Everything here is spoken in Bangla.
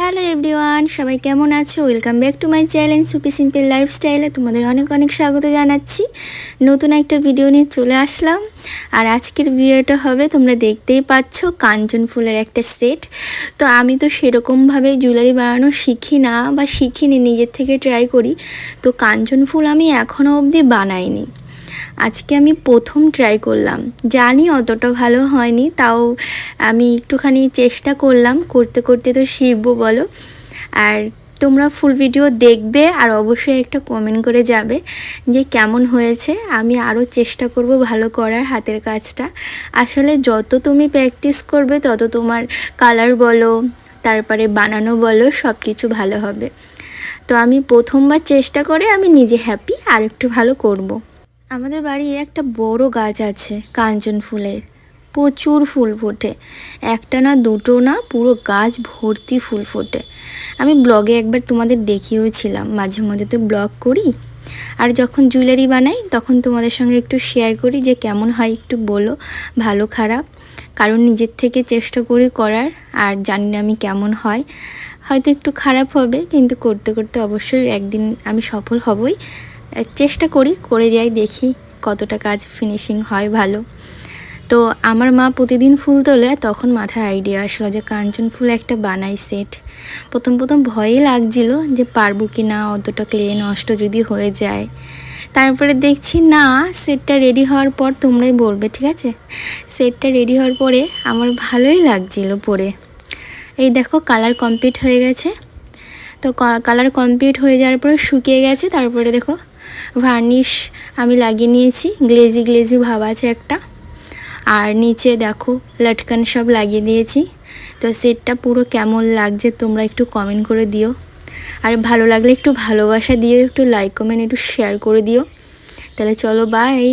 হ্যালো এভরিওয়ান, সবাই কেমন আছো? Welcome back to my channel soupy simple লাইফস্টাইলে তোমাদের অনেক অনেক স্বাগত জানাচ্ছি। নতুন একটা ভিডিও নিয়ে চলে আসলাম। আর আজকের ভিডিওটা হবে, তোমরা দেখতেই পাচ্ছ কাঞ্চন ফুলের একটা সেট তো আমি তো সেরকমভাবে জুয়েলারি বানানো শিখি না বা শিখিনি, নিজের থেকে ট্রাই করি। তো কাঞ্চন ফুল আমি এখনও অবধি বানাইনি। আজকে আমি প্রথম ট্রাই করলাম। জানি অতটা ভালো হয়নি, তাও আমি একটুখানি চেষ্টা করলাম, করতে করতে তো শিখব বলো। আর তোমরা ফুল ভিডিও দেখবে আর অবশ্যই একটা কমেন্ট করে যাবে যে কেমন হয়েছে। আমি আরও চেষ্টা করব ভালো করার হাতের কাজটা। আসলে যত তুমি প্র্যাকটিস করবে, তত তোমার কালার বলো, তারপরে বানানো বলো সব কিছু ভালো হবে। তো আমি প্রথমবার চেষ্টা করে আমি নিজে হ্যাপি আর একটু ভালো করব। আমাদের বাড়ি একটা বড় গাছ আছে, কাঞ্চন ফুলের। প্রচুর ফুল ফোটে। একটা না, দুটো না, পুরো গাছ ভর্তি ফুল ফোটে। আমি ব্লগে একবার তোমাদের দেখিয়েওছিলাম, মাঝে মধ্যে তো ব্লগ করি। আর যখন জুয়েলারি বানাই, তখন তোমাদের সঙ্গে একটু শেয়ার করি যে কেমন হয়, একটু বলো, ভালো, খারাপ। কারণ নিজের থেকে চেষ্টা করি করার, আর জানি না আমি কেমন হয়। হয়তো একটু খারাপ হবে, কিন্তু করতে করতে অবশ্যই একদিন আমি সফল হবই। চেষ্টা করি, করে যাই, দেখি কতটা কাজ ফিনিশিং হয় ভালো। তো আমার মা প্রতিদিন ফুল তোলে, তখন মাথায় আইডিয়া আসলো যে কাঞ্চন ফুল একটা বানাই সেট প্রথম প্রথম ভয়ই লাগছিল যে পারব কি না অতটা ক্লে নষ্ট যদি হয়ে যায়। তারপরে দেখছি, না সেটটা রেডি হওয়ার পর তোমরাই বলবে, ঠিক আছে? সেটটা রেডি হওয়ার পরে আমার ভালোই লাগছিল পরে। এই দেখো কালার কমপ্লিট হয়ে গেছে। তো কালার কমপ্লিট হয়ে যাওয়ার পরে শুকিয়ে গেছে, তারপরে দেখো ভার্নিশ আমি লাগিয়ে নিয়েছি গ্লেজি গ্লেজি ভাব আছে একটা। আর নিচে দেখো লটকান সব লাগিয়ে দিয়েছি। তো সেটটা পুরো কেমন লাগছে তোমরা একটু কমেন্ট করে দিও। আর ভালো লাগলে একটু ভালোবাসা দিও, একটু লাইক কমেন্ট একটু শেয়ার করে দিও। তাহলে চলো বাই